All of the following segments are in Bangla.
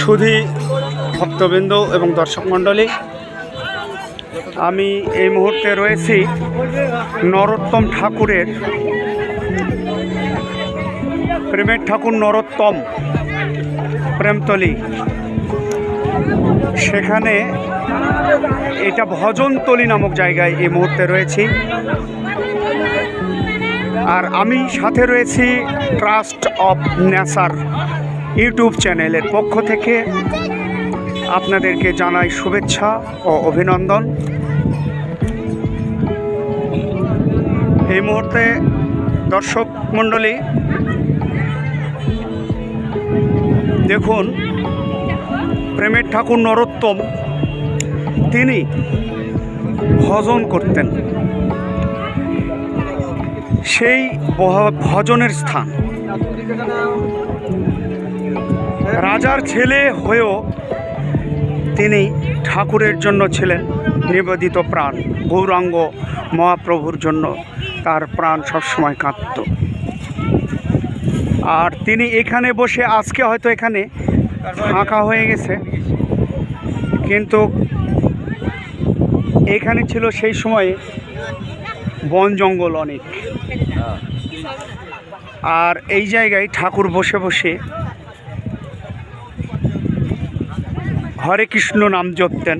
সুধী ভক্তবৃন্দ এবং দর্শক মণ্ডলী, আমি এই মুহূর্তে রয়েছি নরোত্তম ঠাকুরের প্রেমের ঠাকুর নরোত্তম প্রেমতলি। সেখানে এটা ভজনতলি নামক জায়গায় এই মুহূর্তে রয়েছি। আর আমি সাথে রয়েছি ট্রাস্ট অফ নেচার ইউটিউব চ্যানেলের পক্ষ থেকে আপনাদেরকে জানাই শুভেচ্ছা ও অভিনন্দন। এই মুহূর্তে দর্শক মণ্ডলী, দেখুন, প্রেমের ঠাকুর নরোত্তম, তিনি ভজন করতেন। সেই ভজনের স্থান। রাজার ছেলে হয়েও তিনি ঠাকুরের জন্য ছিলেন নিবেদিত প্রাণ, গৌরাঙ্গ মহাপ্রভুর জন্য তার প্রাণ সবসময় কাঁদত। আর তিনি এখানে বসে আজকে হয়তো এখানে ফাঁকা হয়ে গেছে, কিন্তু এখানে ছিল সেই সময়ে বন জঙ্গল অনেক। আর এই জায়গায় ঠাকুর বসে বসে হরে কৃষ্ণ নাম জপতেন,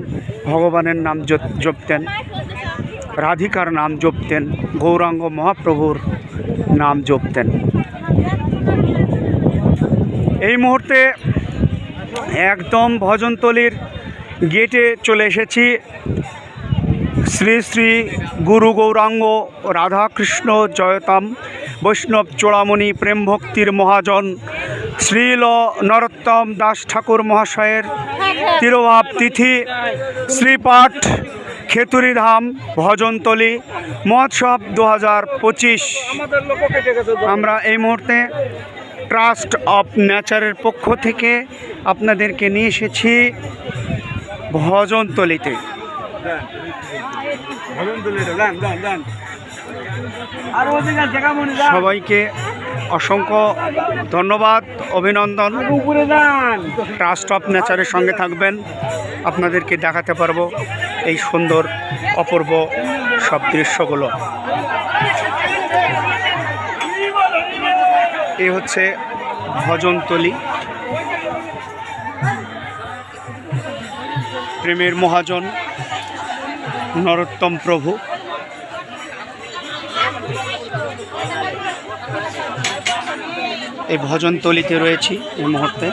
ভগবানের নাম জপতেন, রাধিকার নাম জপতেন, গৌরাঙ্গ মহাপ্রভুর নাম জপতেন। এই মুহূর্তে একদম ভজনতলির গেটে চলে এসেছি। শ্রী শ্রী গুরু গৌরাঙ্গ রাধাকৃষ্ণ জয়তাম, বৈষ্ণব চোড়ামণি প্রেমভক্তির মহাজন শ্রীল নরোত্তম দাস ঠাকুর মহাশয়ের তিরোভাব তিথি শ্রীপাঠ খেতুরিধাম ভজনতলি মহোৎসব দু হাজার পঁচিশ। আমরা এই মুহূর্তে ট্রাস্ট অফ নেচারের পক্ষ থেকে আপনাদেরকে নিয়ে এসেছি ভজনতলিতে। সবাইকে অসংখ্য ধন্যবাদ, অভিনন্দন। ট্রাস্ট অফ নেচারের সঙ্গে থাকবেন। আপনাদেরকে দেখাতে পারব এই সুন্দর, অপূর্ব সব দৃশ্যগুলো। এই হচ্ছে ভজনতলি। প্রেমের মহাজন নরোত্তম প্রভু। এই ভজন তলিতে রয়েছি এই মুহূর্তে।